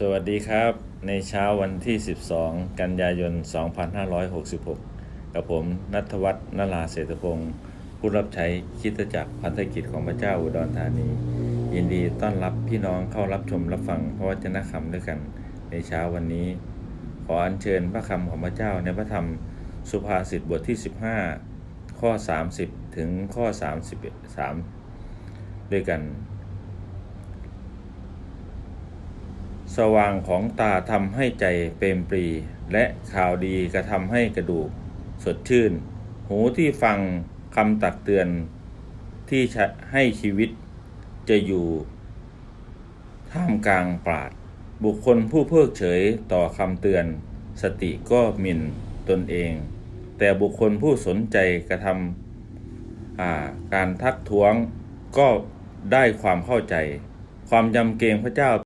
สวัสดีครับ ในเช้าวันที่ 12 กันยายน 2566 กับผมนัทวัฒน์นราเศรษฐพงศ์ผู้รับใช้คิดจักรพันธกิจของพระเจ้าอุดรธานี ยินดีต้อนรับพี่น้องเข้ารับชมรับฟังพระวจนะคำด้วยกัน ในเช้าวันนี้ ขออัญเชิญพระคำของพระเจ้าในพระธรรมสุภาษิตบทที่ 15 ข้อ 30 ถึงข้อ 31ด้วยกัน สว่างของตาทำให้ใจเปรมปรี และข่าวดีกระทำให้กระดูก สดชื่น หูที่ฟังคำตักเตือน ที่ให้ชีวิตจะอยู่ท่ามกลางปราด บุคคลผู้เพิกเฉยต่อคำเตือน สติก็หมิ่นตนเอง แต่บุคคลผู้สนใจกระทำการทักท้วงก็ได้ความเข้าใจ ความยำเกรงพระเจ้า